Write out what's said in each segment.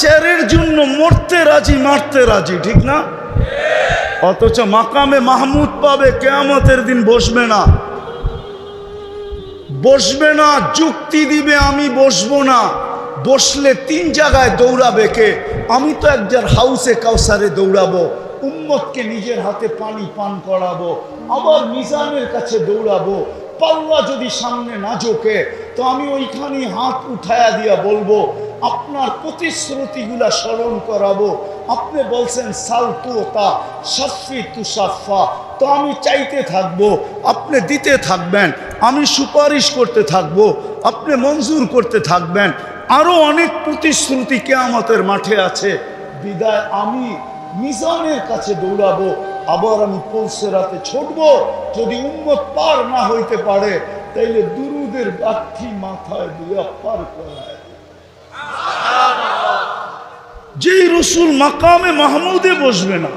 চেয়ারের জন্য মরতে রাজি, মারতে রাজি, ঠিক না? অথচ মাকামে মাহমুদ পাবে, কেয়ামতের দিন বসবে না। বসবে না, যুক্তি দিবে, আমি বসবো না। বসলে তিন জায়গায় দৌড়াবে কে? আমি তো একজন হাউসে কাউসারে দৌড়াবো, উম্মতকে নিজের হাতে পানি পান করাবো, আবার মিজানের কাছে দৌড়াবো পাল্লা যদি সামনে না ঝোঁকে, তো আমি ওইখানে হাত উঠায়া দিয়া বলব, আপনার প্রতিশ্রুতিগুলা স্মরণ করাবো। আপনি বলছেন সালতুতা সাফি তুসাফা তো আমি চাইতে থাকব, আপনি দিতে থাকবেন, আমি সুপারিশ করতে থাকব, আপনি মঞ্জুর করতে থাকবেন। আরও অনেক প্রতিশ্রুতি কেয়ামতের মাঠে আছে। বিদায় আমি মিজানের কাছে দৌড়াবো। আবার আমি পলসে রাতে ছুটবো। যদি উন্মত পার না হইতে পারে, তাইলে দুরুদের গাঠি মাথায় দিয়া পার করায় যেই রসুল মাকামে মাহমুদে বসবে না,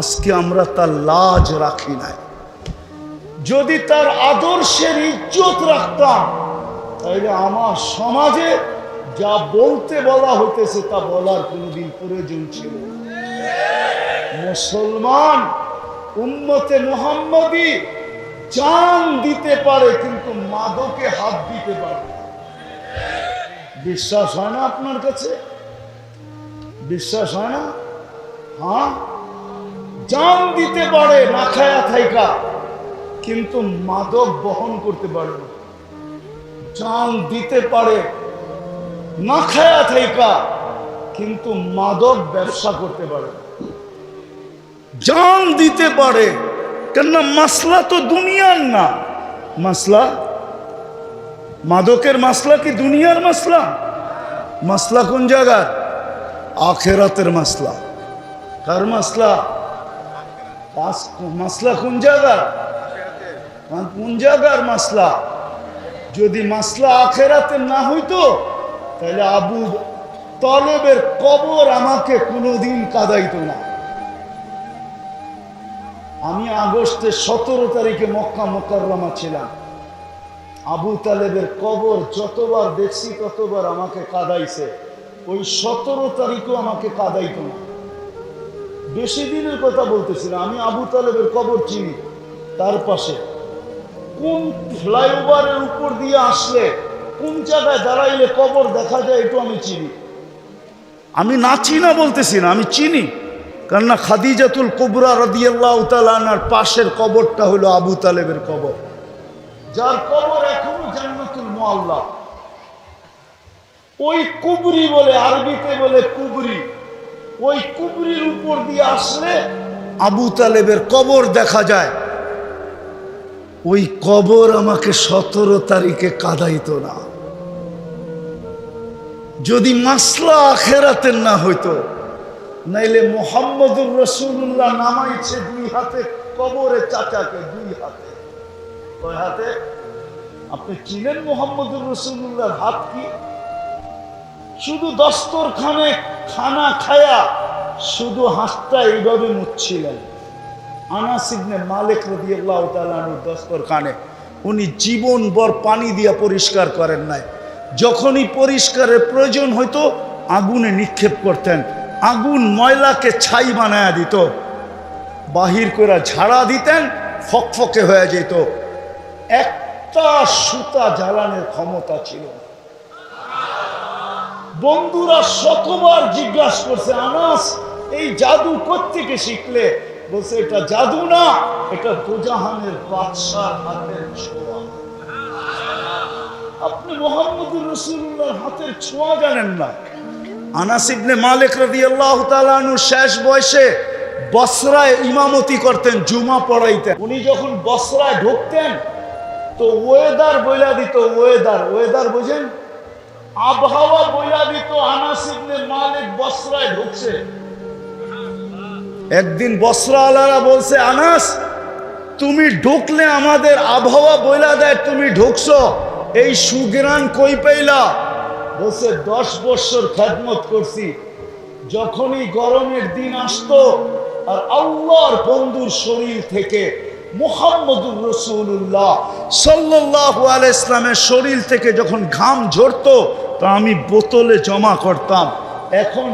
আজকে আমরা তার লাজ রাখি নাই। যদি তার আদর্শের ইজ্জত রাখতাম তাহলে আমার সমাজে যা বলতে বলা হইতেছে তা বলার কোনোদিন প্রয়োজন ছিল। মুসলমান, উম্মতে মোহাম্মদী চান দিতে পারে, কিন্তু মাদকে হাত দিতে পারে বিশ্বাস হয় না আপনার কাছে? বিশ্বাস হয় না? হ্যাঁ? জান দিতে পারে না খায়া থাইকা কিন্তু মাদক বহন করতে পারে না। জান দিতে পারে না খায়া থাইকা কিন্তু মাদক ব্যবসা করতে পারে না। জান দিতে পারে। কেননা মাসলা তো দুনিয়ার না। মাসলা? মাদকের মাসলা কি দুনিয়ার মাসলা? মাসলা কোন জায়গার? আখেরাতের মাসলা। কার মাসলা? মাসলা কোন জায়গার? কোন জায়গার মাসলা? যদি মাসলা আখেরাতের না হইতো, তাহলে আবু তলেবের কবর আমাকে কোনোদিন কাদাইতো না। আমি আগস্টের সতেরো তারিখে মক্কা মোকাররমা ছিলাম। আবু তালেবের কবর যতবার দেখছি ততবার আমাকে কাদাইছে। ওই সতেরো তারিখও আমাকে কাদাইত না। বেশি দিনের কথা বলতেছি না আমি আবু তালেবের কবর চিনি, তার পাশে। কোন ফ্লাইওভারের উপর দিয়ে আসলে, কোন জায়গায় দাঁড়াইলে কবর দেখা যায় একটু আমি চিনি। আমি না চিনা বলতেছি না, আমি চিনি। কেননা খাদিজাতুল কুবরা রদিয়াল্লাহ তালানার পাশের কবরটা হলো আবু তালেবের কবর। যার কবর এখনও জান্নাতুল মোয়াল্লা ওই কুবরি বলে, আরবিতে বলে কুবরি। ওই কুবরির উপর দিয়ে আসলে আবু তালেবের কবর দেখা যায়। ওই কবর আমাকে সতেরো তারিখে কাদাইত না। যদি মাসলা আখেরাতের না হইতো নাইলে মোহাম্মদুর রসুল্লাহ নামাইছে দুই হাতে, কবরে চাচাকে দুই হাতে। কয় হাতে? আপনি চিনেন মোহাম্মদুর রসুল্লাহর হাত কি? শুধু দস্তরখানে খানা খায়া শুধু হাতটা এইভাবে মুচ্ছিলেন আনাসিবনে মালিক রদিয়াল্লাহ তালানুর দস্তরখানে, উনি জীবন জীবনভর পানি দিয়া পরিষ্কার করেন নাই। যখনই পরিষ্কারের প্রয়োজন হইতো, আগুনে নিক্ষেপ করতেন। আগুন ময়লাকে ছাই বানায়া দিত। বাহির করে ঝাড়া দিতেন, ফকফকে হয়ে যেত। একটা সুতা জ্বালানোর ক্ষমতা ছিল বন্ধুরা শতবার জিজ্ঞাসা করছে, আনাস, এই জাদু কোত্থেকে শিখলে? বলছে, এটা জাদু না, এটা দুজাহানের বাদশার হাতের ছোঁয়া। আপনি মোহাম্মদুর রসুল্লাহর হাতের ছোঁয়া জানেন না। আনাস ইবনে মালিক রাদিয়াল্লাহু তাআলা আনহু শেষ বয়সে বসরায় ইমামতি করতেন, জুমা পড়াইতেন। উনি যখন বসরায় ঢুকতেন, তো ওয়েদার বইলা দিত ওয়েদার ওয়েদার বোঝেন? আবহাওয়া বইলা দিত, আনাস ইবনে মালিক বসরায় ঢুকছে। একদিন বসরা আলারা বলছে, আনাস, তুমি ঢুকলে আমাদের আবহাওয়া বইলা দেয়, তুমি ঢুকছো, এই সুগ্রান কই পাইলা? বলছে, দশ বছর খেদমত করছি। যখনই গরমের দিন আসতো আর আল্লাহর বন্ধুর শরীর থেকে মুহাম্মদুর রসুল্লাহ সাল্লাহ ইসলামের শরীর থেকে যখন ঘাম ঝরতো, তা আমি বোতলে জমা করতাম। এখন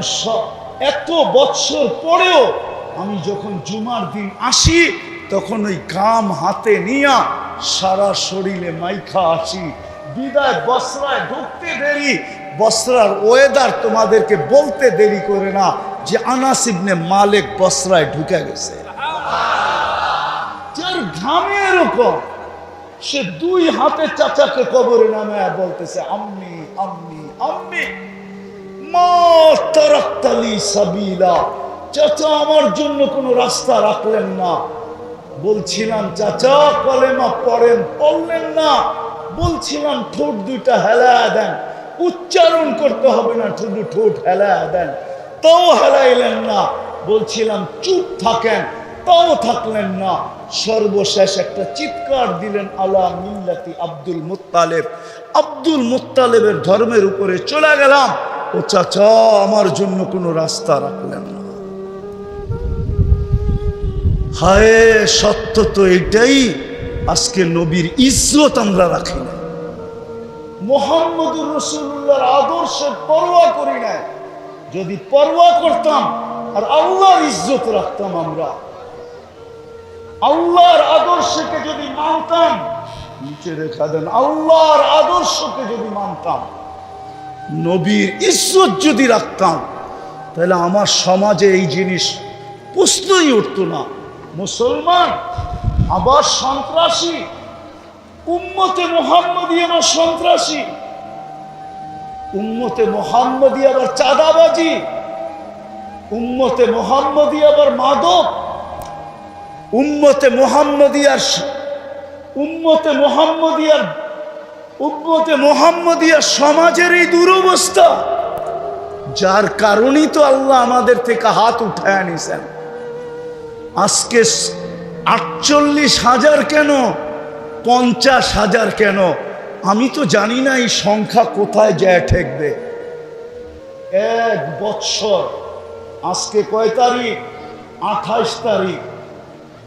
এত বৎসর পরেও আমি যখন জুমার দিন আসি, তখন ওই ঘাম হাতে নিয়া সারা শরীরে মাইখা আসি। বিদায় বস্রায় ঢুকতে দেরি, বস্রার ওয়েদার তোমাদেরকে বলতে দেরি করে না যে আনাস ইবনে মালিক বস্রায় ঢুকে গেছে। যার ঘামে এরকম সে দুই হাতে চাচাকে কবরে নামে বলতেছে, আম্মি আম্মি আম্মি, মা চাচা আমার জন্য কোনো রাস্তা রাখলেন না। বলছিলাম, চাচা, কলেমা পড়েন, পড়লেন না। বলছিলাম, ঠোঁট দুইটা হেলা দেন। উচ্চারণ করতে হবে না, শুধু ঠোঁট হেলা দেন। তাও হেলাইলেন না। বলছিলাম, চুপ থাকেন, তাও থাকলেন না। সর্বশেষ একটা চিৎকার দিলেন আলা মিল্লাতি আব্দুল মুত্তালেব। আব্দুল মুত্তালেবের ধর্মের উপরে চলে গেলাম। ও চাচা, আমার জন্য কোনো রাস্তা রাখলেন না। হায়, সত্য তো এটাই আজকে নবীর ইজ্জত আমরা রাখি না। মোহাম্মদুর রসুল্লাহর আদর্শের পরোয়া করি না। যদি পরোয়া করতাম আর আল্লাহর ইজ্জত রাখতাম আমরা। আল্লাহর আদর্শকে যদি মানতাম, নিচে রেখা দেন, আল্লাহর আদর্শকে যদি মানতাম, নবীর ইজ্জত যদি রাখতাম, তাহলে আমার সমাজে এই জিনিস প্রশ্নই উঠতো না। মুসলমান আবার সন্ত্রাসী। উম্মতে মোহাম্মদী আবার সন্ত্রাসী। উম্মতে মোহাম্মদী আবার চাঁদাবাজি। উম্মতে মোহাম্মদী আবার মাদক। উম্মতে মোহাম্মদিয়ার উম্মতে মোহাম্মদিয়ার উম্মতে মোহাম্মদিয়ার সমাজের এই দুরবস্থা, যার কারণেই তো আল্লাহ আমাদের থেকে হাত উঠায় নিছেন আজকে আটচল্লিশ হাজার কেন? পঞ্চাশ হাজার কেন? আমি তো জানি না এই সংখ্যা কোথায় যায় ঠেকবে। এক বৎসর। আজকে কয় তারিখ? আঠাশ তারিখ।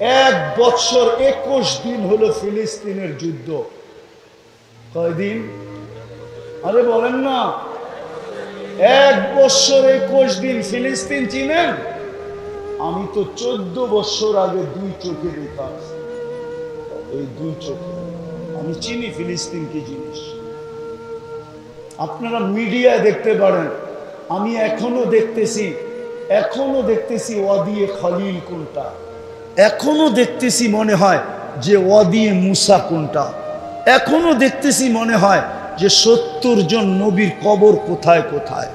এক বৎসর একুশ দিন হলো ফিলিস্তিনের যুদ্ধ। কয়দিন আরে বলেন না। এক বৎসর একুশ দিন ফিলিস্তিন চিনেন? আমি তো চোদ্দ বৎসর আগে দুই চোখে দেখতাম এই দুই চোখে। আমি চিনি ফিলিস্তিন কি জিনিস। আপনারা মিডিয়ায় দেখতে পারেন, আমি এখনও দেখতেছি এখনও দেখতেছি ওয়াদিয়ে খালিল কোনটা। এখনও দেখতেছি মনে হয় যে ওয়াদিয়ে মুসা কোনটা। এখনও দেখতেছি মনে হয় যে সত্তর জন নবীর কবর কোথায় কোথায়।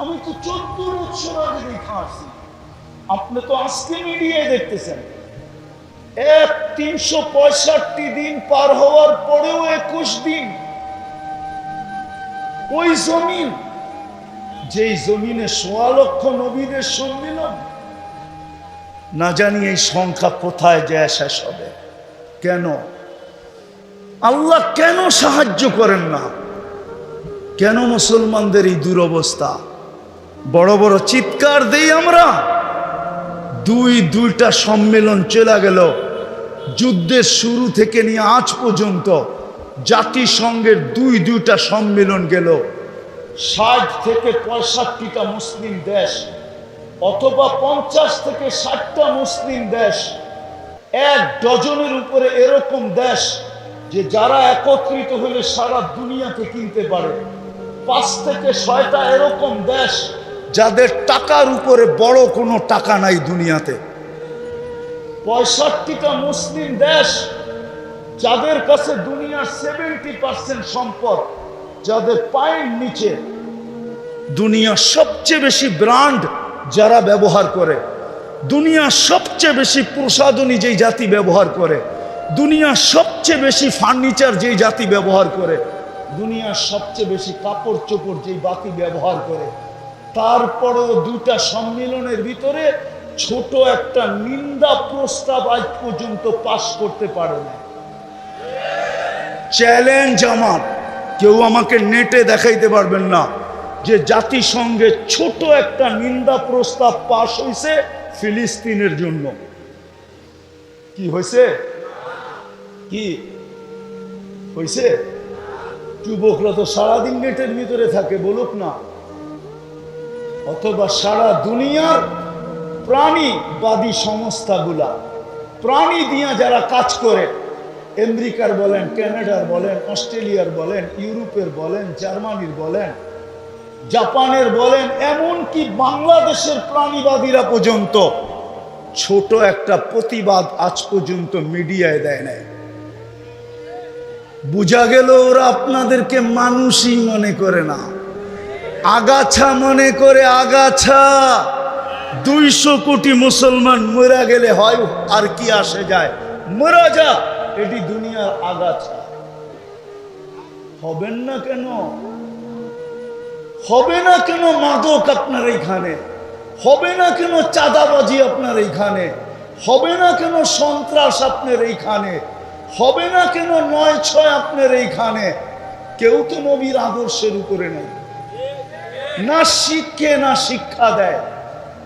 আমি তো চোদ্দ বছর আগে দেখা আসছি। আপনি তো আজকে মিডিয়ায় দেখতেছেন। এক তিনশো পঁয়ষট্টি দিন পার হওয়ার পরেও একুশ দিন। ওই জমিন, যেই জমিনে সোয়া লক্ষ নবীদের সম্মিলন, না জানি এই সংখ্যা কোথায় যায় শেষ হবে। কেন? আল্লাহ কেন সাহায্য করেন না? কেন মুসলমানদের এই দুরবস্থা? বড় বড় চিৎকার দেই আমরা। দুই দুইটা সম্মেলন চলে গেল। যুদ্ধের শুরু থেকে নিয়ে আজ পর্যন্ত জাতিসংঘের দুই দুইটা সম্মেলন গেল। ষাট থেকে পঁয়ষট্টিটা মুসলিম দেশ অথবা পঞ্চাশ থেকে ষাটটা মুসলিম দেশ এক ডজনের উপরে এরকম দেশ যে যারা একত্রিত হলে সারা দুনিয়াকে কিনতে পারে। পাঁচ থেকে ছয়টা এরকম দেশ যাদের টাকার উপরে বড় কোনো টাকা নাই দুনিয়াতে। পঁয়ষট্টিটা মুসলিম দেশ, যাদের কাছে দুনিয়ার সেভেন্টি পার্সেন্ট সম্পদ, যাদের পায়ের নিচে দুনিয়ার সবচেয়ে বেশি ব্র্যান্ড যারা ব্যবহার করে, দুনিয়ার সবচেয়ে বেশি প্রসাধনী যেই জাতি ব্যবহার করে, দুনিয়ার সবচেয়ে বেশি ফার্নিচার যেই জাতি ব্যবহার করে, দুনিয়ার সবচেয়ে বেশি কাপড় চোপড় যেই বাতি ব্যবহার করে তারপরেও দুটা সম্মেলনের ভিতরে ছোট একটা নিন্দা প্রস্তাব আজ পর্যন্ত পাশ করতে পারে না চ্যালেঞ্জ আমার। কেউ আমাকে নেটে দেখাইতে পারবেন না যে জাতিসংঘে ছোট একটা নিন্দা প্রস্তাব পাশ হয়েছে ফিলিস্তিনের জন্য। কি হয়েছে কি? হয়েছে যুবকরা তো সারাদিন নেটের ভিতরে থাকে, বলুক না। অথবা সারা দুনিয়ার প্রাণীবাদী সংস্থাগুলা। প্রাণী দিয়া যারা কাজ করে, আমেরিকার বলেন, কানাডার বলেন, অস্ট্রেলিয়ার বলেন, ইউরোপের বলেন, জার্মানির বলেন, জাপানের বলেন এমন কি বাংলাদেশের প্রাণীবাদীরা পর্যন্ত ছোট একটা প্রতিবাদ আজ পর্যন্ত মিডিয়ায় দেয় নাই। বোঝা গেল ওরা আপনাদেরকে মানুষই মনে করে না। আগাছা মনে করে আগাছা। দুইশো কোটি মুসলমান মরা গেলে হয়, আর কি আসে যায়? মরা যা, এটি দুনিয়ার আগাছা। হবেন না কেন? হবে না কেন মাদক আপনার এইখানে? হবে না কেন চাঁদাবাজি আপনার এইখানে? হবে না কেন সন্ত্রাস আপনার এইখানে? হবে না কেন নয় ছয় আপনার এইখানে? কেউ তো নবীর আদর্শের উপরে নেই। না শিখে না শিক্ষা দেয়।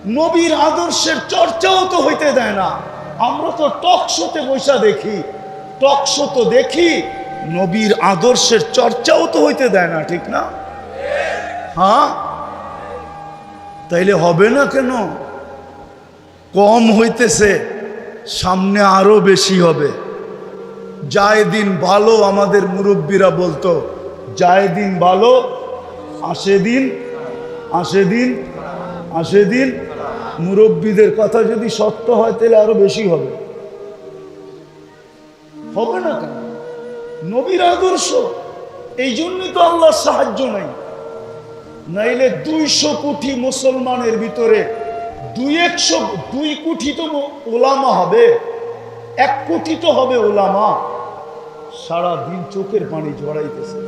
নবীর আদর্শের চর্চাও তো হইতে দেয় না। আমরা তো টকশোতে বৈশা দেখি। টকশো তো দেখি, নবীর আদর্শের চর্চাও তো হইতে দেয় না, ঠিক না? হ্যাঁ? তাইলে হবে না কেন? কম হইতেছে, সামনে আরও বেশি হবে। যায় দিন ভালো আমাদের মুরব্বীরা বলতো যায় দিন ভালো, আসে দিন আসে দিন আসে দিন মুরব্বীদের কথা যদি সত্য হয়, তাহলে আরও বেশি হবে। হবে না কেন? নবীর আদর্শ, এই জন্যই তো আল্লাহর সাহায্য নাই। নাইলে দুইশো কোটি মুসলমানের ভিতরে দুই একশো, দুই কোটি তো ওলামা হবে। এক কোটি তো হবে ওলামা। সারা দিন চোখের পানি ঝরাইতেছে।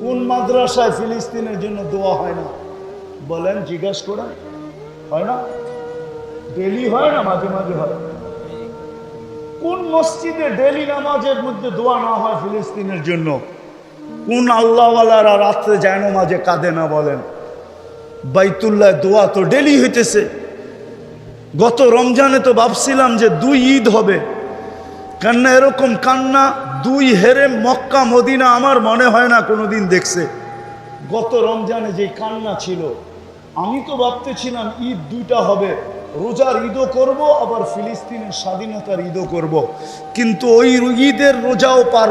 কোন মাদ্রাসায় ফিলিস্তিনের জন্য দোয়া হয় না? বলেন, জিজ্ঞেস করেন হয় না? ডেলি হয় না মাঝে মাঝে হয়? কোন মসজিদে ডেলি নামাজের মধ্যে দোয়া না হয় ফিলিস্তিনের জন্য? কোন আল্লাহওয়ালারা রাত্রে যায় না মাঝে কাঁদে না বলেন? বাইতুল্লাহ দোয়া তো ডেলি হইতেছে। গত রমজানে তো ভাবছিলাম যে দুই ঈদ হবে। কান্না এরকম কান্না, দুই হেরে মক্কা, মদিনা আমার মনে হয় না কোনোদিন দেখছে। গত রমজানে যে কান্না ছিল আমি তো ভাবতেছিলাম ঈদ দুইটা হবে। রোজার ঈদও করব, আবার ফিলিস্তিনের স্বাধীনতার ঈদও করব। কিন্তু ওই ঈদের রোজাও পার,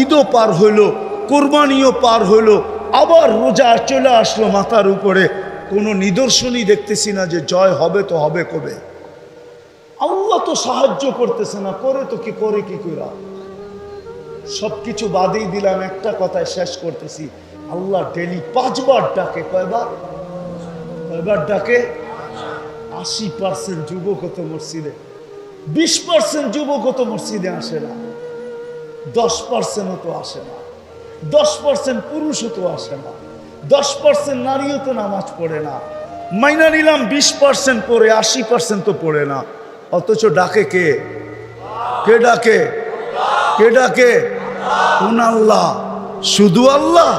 ঈদও পার হইল, কোরবানিও পার হইল, আবার রোজা চলে আসলো মাথার উপরে। কোনো নিদর্শনই দেখতেছি না যে জয় হবে তো হবে কবে। আল্লাহ তো সাহায্য করতেছে না, করে তো কি, করে কি করা সব কিছু বাদেই দিলাম, একটা কথায় শেষ করতেছি। আল্লাহ ডেলি পাঁচবার ডাকে, কয়বার? কয়বার ডাকে, আশি পার্সেন্ট যুবক তো মসজিদে, বিশ পার্সেন্ট যুবক তো মসজিদে আসে না, দশ পার্সেন্টও তো আসে না, দশ পার্সেন্ট পুরুষও তো আসে না, দশ পার্সেন্ট নারীও তো নামাজ পড়ে না, মাইনা নিলাম বিশ পার্সেন্ট পড়ে, আশি পার্সেন্ট তো পড়ে না, অথচ ডাকে কে? কে ডাকে? কে ডাকে? কোন আল্লাহ? শুধু আল্লাহ?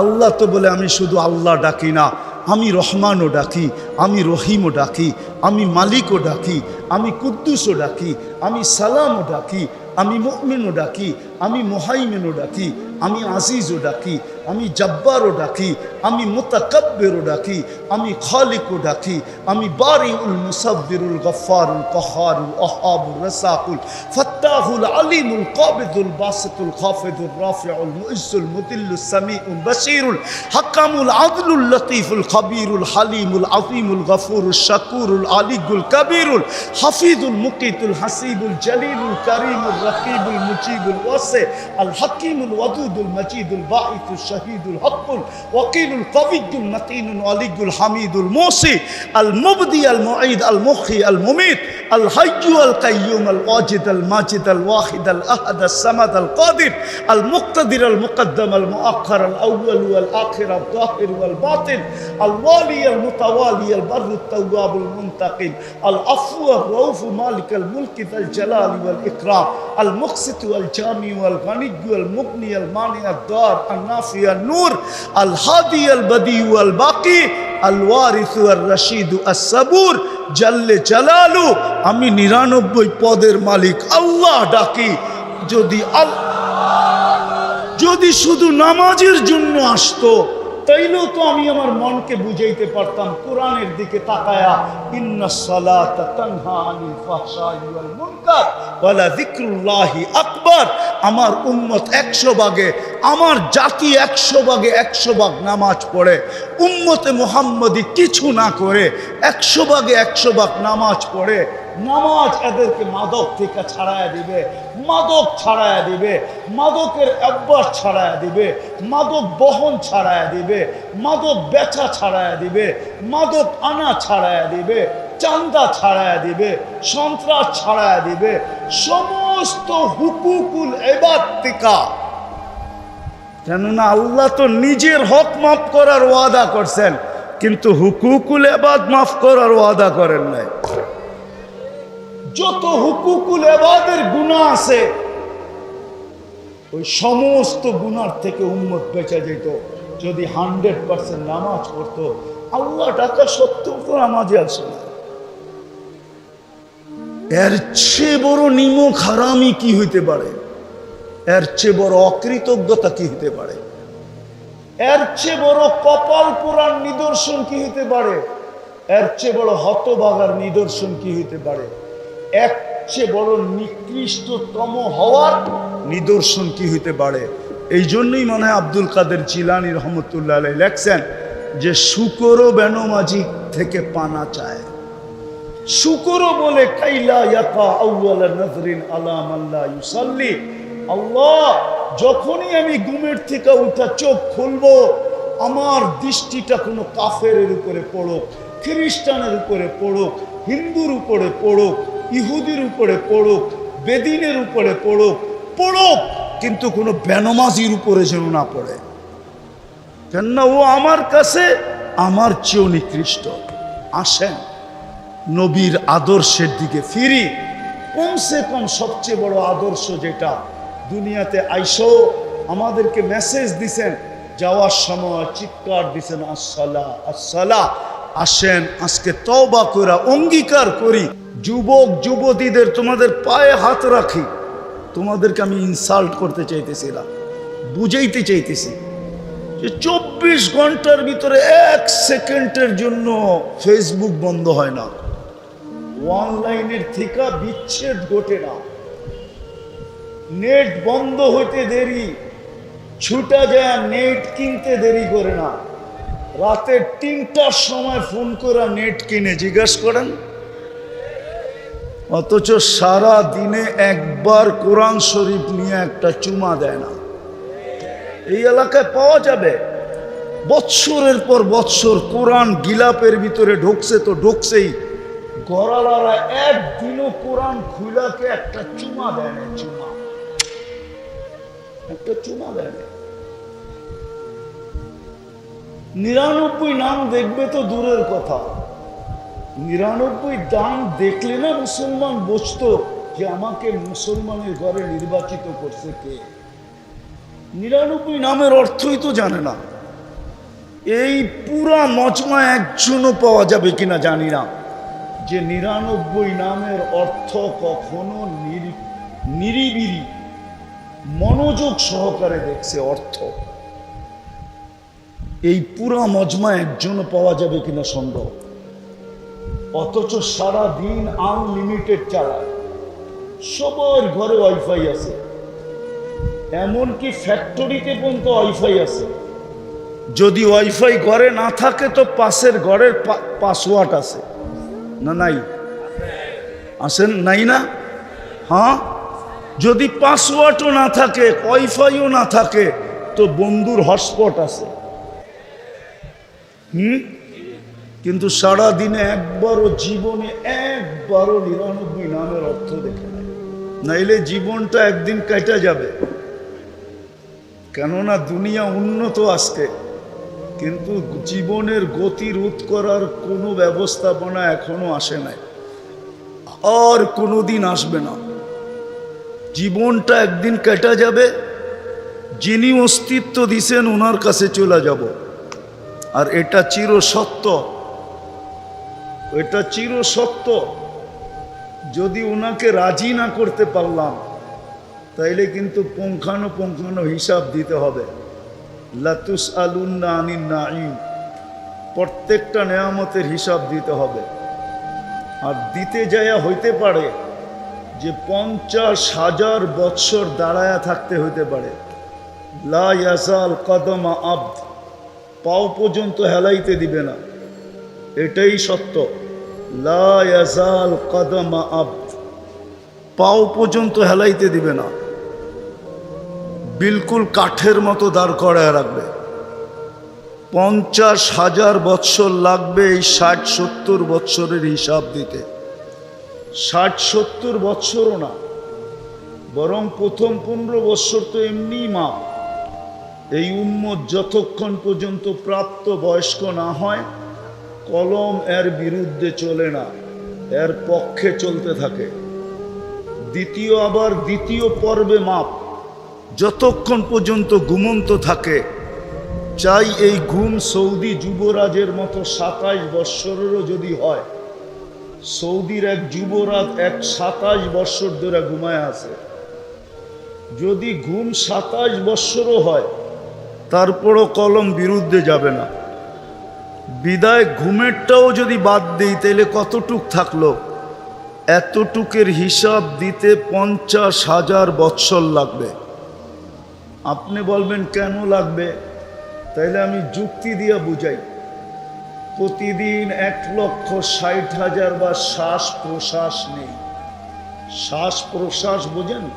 আল্লাহ তো বলে আমি শুধু আল্লাহ ডাকি না। আমি রহমানও ডাকি, আমি রহিমও ডাকি, আমি মালিকও ডাকি, আমি কুদ্দুসও ডাকি, আমি সালামও ডাকি, আমি মুমিনও ডাকি, আমি মোহাইমেনও ডাকি, আমি আজিজও ডাকি আমি জব্বারও ডাকি আমি মোতাকব্বেরও ডাকি আমি খালিকও ডাকি আমি বারিউল মুসাব্বিরুল গফারুল কহারুল অহাবুল রসাকুল ফত্তাহুল আলিমুল কাবিদুল বাসিতুল খাফিদুল রাফিউল মুইজ্জুল মুদিল্লুস সামিউল বাসিরুল হাকামুল আদলুল লতিফুল খবীরুল হালিমুল আযীমুল গফুরুল শাকুরুল আলিগুল কবীরুল হাফিজুল মুকিতুল হাসিবুল জলিলুল করিমুল রকিবুল মুজিবুল ওয়াসি আল হাকিমুল ওয়াদুদুল মজিদুল বাঈতুল الشهيد الحق وقيل القوي المتين الولي الحميد الموصي المبدي المعيد المخي المميت الحي القيوم الواجد الماجد الواحد الأحد السمد القادر المقتدر المقدم المؤخر الأول والآخر الظاهر والباطن الوالي المتوالي البر التواب المنتقم العفو الروف مالك الملك ذا الجلال والإكرام المقسط والجامي والغني والمغني المانع الدار النافي ইয়া নূর আল হাদি আল বদি আল বাকি আল ওয়ারিসু আর রশিদু আসবুর জাল্লে জালালু, আমি নিরানব্বই পদের মালিক, আল্লাহ ডাকি। যদি আল যদি শুধু নামাজের জন্য আসতো তাইলেও তো আমি আমার মনকে বুঝাইতে পারতাম, কোরআনের দিকে তাকায়া তানহা আকবার। আমার উম্মত 100 ভাগে, আমার জাতি 100 ভাগে 100 ভাগ নামাজ পড়ে। উম্মতে মুহাম্মদি কিছু না করে 100 ভাগে 100 ভাগ নামাজ পড়ে। নামাজ এদেরকে মাদক থেকে ছাড়ায় দিবে, মাদক ছাড়ায় দিবে, মাদকের অভ্যাস ছাড়ায় দিবে, মাদক বহন ছাড়ায় দিবে, মাদক বেচা ছাড়ায় দিবে, মাদক আনা ছাড়ায় দিবে, চান্দা ছাড়ায় দিবে, সন্ত্রাস ছাড়ায় দিবে, সমস্ত হুকুকুল এবাত্তিকা কেননা আল্লাহ তো নিজের হক মাফ করার ওয়াদা করছেন, কিন্তু হুকুকুল এবাদ মাফ করার ওয়াদা করেন নাই। যত হুকুকুল এবাদের গুণা আছে, ওই সমস্ত গুনার থেকে উন্মত বেঁচে যেত। যদি হান্ড্রেড পার্সেন্ট নামাজ পড়তো, আল্লাহ টাকা সত্তর তো নামাজে আসে এর চেয়ে বড় নিমক হারামি কি হইতে পারে? এর চেয়ে বড় অকৃতজ্ঞতা কি হতে পারে? এর চেয়ে বড় কপাল পুরাণ নিদর্শন কি হইতে পারে? এর চেয়ে বড় হতবাগার নিদর্শন কি হইতে পারে? এক চেয়ে বড় নিকৃষ্টতম হওয়ার নিদর্শন কি হইতে পারে? এই জন্যই মনে হয় আব্দুল কাদের জিলানি রহমতুল্লাহ আলাই লেখছেন যে শুকরও বেনমাজি থেকে পানা চায়। শুকরও বলে কাইলা ইয়াকা আউয়ালা নজরিন আলা মাল্লা ইউসাল্লি? আল্লাহ, যখনই আমি ঘুমের থেকে উঠা চোখ খুলবো, আমার দৃষ্টিটা কোনো কাফেরের উপরে পড়ুক, খ্রিস্টানের উপরে পড়ুক, হিন্দুর উপরে পড়ুক ইহুদির উপরে পড়ুক, বেদিনের উপরে পড়ুক পড়ুক, কিন্তু কোনো বেনমাজির উপরে যেন না পড়ে। কেননা ও আমার কাছে, আমার চেয়েও নিকৃষ্ট। আসেন, নবীর আদর্শের দিকে ফিরি। কমসে কম সবচেয়ে বড় আদর্শ যেটা, দুনিয়াতে আইসো, আমাদেরকে মেসেজ দিছেন, যাওয়ার সময় চিৎকার দিছেন আসসালা আসসালা আসেন, আজকে তওবা করা অঙ্গীকার করি। যুবক, যুবতীদের তোমাদের পায়ে হাত রাখি। তোমাদেরকে আমি ইনসাল্ট করতে চাইতেছি না বুঝাইতে চাইতেছি যে চব্বিশ ঘণ্টার ভিতরে এক সেকেন্ডের জন্য ফেসবুক বন্ধ হয় না। অনলাইনের থেকে বিচ্ছেদ ঘটে না। নেট বন্ধ হইতে দেরি, ছুটা যায়, নেট কিনতে দেরি করে না। রাতে তিনটার সময় ফোন করে নেট কিনে, জিজ্ঞাসা করেন অথচ সারা দিনে একবার কোরআন শরীফ নিয়ে একটা চুমা দেয় না। এই এলাকায় পাওয়া যাবে। বৎসরের পর বৎসর কোরআন গিলাপের ভিতরে ঢুকছে তো ঢুকছেই। গড়ালারা একদিনও কোরআন খুলাকে একটা চুমা দেয় না, চুমা। একটা চুমা দেয় না। নিরানব্বই নাম দেখবে তো দূরের কথা। নিরানব্বই দান দেখলে না মুসলমান বুঝতো যে আমাকে মুসলমানের ঘরে নির্বাচিত করছে কে। নিরানব্বই নামের অর্থই তো জানে না। এই পুরা মজমা একজনও পাওয়া যাবে কিনা জানি না। যে নিরানব্বই নামের অর্থ কখনো নিরি- নিরিবিরি, মনোযোগ সহকারে দেখছে অর্থ। এই পুরা মজমা একজনও পাওয়া যাবে কিনা সন্দেহ। অথচ সারা দিন আনলিমিটেড চালায়। সবার ঘরে ওয়াইফাই আছে। এমনকি ফ্যাক্টরিতে পর্যন্ত ওয়াইফাই আছে। যদি ওয়াইফাই ঘরে না থাকে তো পাশের ঘরের পাসওয়ার্ড আছে। না নাই? আসেন নাই না? হ্যাঁ? যদি পাসওয়ার্ডও না থাকে ওয়াইফাইও না থাকে, তো বন্ধুর হটস্পট আছে। হুম? কিন্তু সারা দিনে একবারও জীবনে একবারও নিরানব্বই নামের অর্থ দেখে নাইলে জীবনটা একদিন কেটে যাবে। কেননা দুনিয়া উন্নত আজকে, কিন্তু জীবনের গতি রোধ করার কোনো ব্যবস্থাপনা এখনও আসে নাই। আর কোনো দিন আসবে না। জীবনটা একদিন কেটে যাবে, যিনি অস্তিত্ব দিছেন ওনার কাছে চলে যাব। আর এটা চির সত্য এটা চির সত্য। যদি ওনাকে রাজি না করতে পারলাম, তাইলে কিন্তু পুঙ্খানো পুঙ্খানো হিসাব দিতে হবে। লাতুস আলুন্না আনিন নাইম প্রত্যেকটা নেয়ামতের হিসাব দিতে হবে। আর দিতে যায়া হইতে পারে যে পঞ্চাশ হাজার বৎসর দাঁড়ায়া থাকতে হইতে পারে। লা ইয়াসাল কদমা আব্দ। পাও পর্যন্ত হেলাইতে দিবে না। এটাই সত্য। লা ইয়াজাল কদমা আব্দ পাও পর্যন্ত হেলাইতে দিবে না। বিলকুল কাঠের মতো দাঁড় করায় রাখবে। পঞ্চাশ হাজার বৎসর লাগবে এই ষাট সত্তর বৎসরের হিসাব দিতে। ষাট সত্তর বৎসরও না, বরং প্রথম পনেরো বৎসর তো এমনিই মা। এই উম্মত যতক্ষণ পর্যন্ত প্রাপ্ত বয়স্ক না হয় কলম এর বিরুদ্ধে চলে না, এর পক্ষে চলতে থাকে। দ্বিতীয় আবার দ্বিতীয় পর্বে মাপ, যতক্ষণ পর্যন্ত ঘুমন্ত থাকে, চাই এই ঘুম সৌদি যুবরাজের মতো সাতাশ বৎসরেরও যদি হয়, সৌদির এক যুবরাজ এক সাতাশ বৎসর ধরে ঘুমায় আছে। যদি ঘুম সাতাশ বৎসরও হয়, তারপরও কলম বিরুদ্ধে যাবে না। বিদায় ঘুমেরটাও যদি বাদ দিই, তাহলে কতটুক থাকল? এতটুকের হিসাব দিতে পঞ্চাশ হাজার বৎসর লাগবে। আপনি বলবেন, কেন লাগবে? তাইলে আমি যুক্তি দিয়ে বুঝাই। প্রতিদিন এক লক্ষ ষাট হাজার বা শ্বাস প্রশ্বাস নেই। শ্বাস প্রশ্বাস বোঝেন?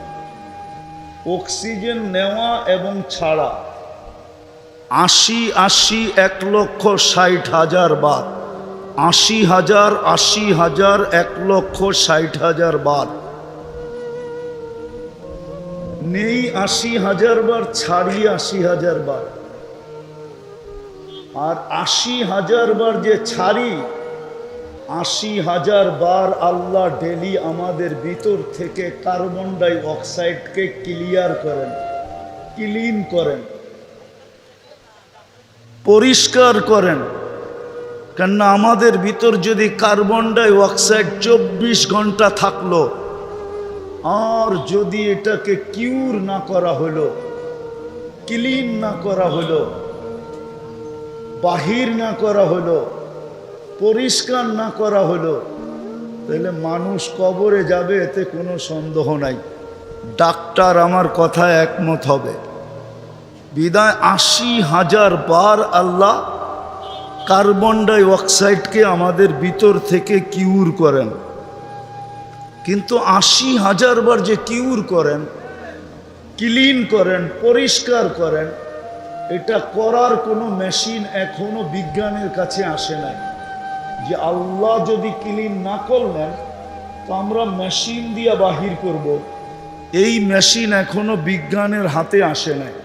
অক্সিজেন নেওয়া এবং ছাড়া। আশি আশি, এক লক্ষ ষাট হাজার বার আশি হাজার আশি হাজার, এক লক্ষ ষাট হাজার বার নেই আশি হাজার বার, ছাড়ি আশি হাজার বার। আর আশি হাজার বার যে ছাড়ি, আশি হাজার বার আল্লাহ ডেলি আমাদের ভিতর থেকে কার্বন ডাই অক্সাইডকে ক্লিয়ার করেন, ক্লিন করেন। পরিষ্কার করেন। কেননা আমাদের ভিতর যদি কার্বন ডাই অক্সাইড চব্বিশ ঘণ্টা থাকল, আর যদি এটাকে কিউর না করা হলো ক্লিন না করা হলো, বাহির না করা হলো, পরিষ্কার না করা হলো, তাহলে মানুষ কবরে যাবে, এতে কোনো সন্দেহ নাই। ডাক্তার আমার কথায় একমত হবে। বিদায় আশি হাজার বার আল্লাহ কার্বন ডাই অক্সাইডকে আমাদের ভিতর থেকে কিউর করেন। কিন্তু আশি হাজার বার যে কিউর করেন, ক্লিন করেন, পরিষ্কার করেন, এটা করার কোনো মেশিন এখনও বিজ্ঞানের কাছে আসে নাই। যে আল্লাহ যদি ক্লিন না করলেন, তো আমরা মেশিন দিয়ে বাহির করব। এই মেশিন এখনও বিজ্ঞানের হাতে আসে নাই।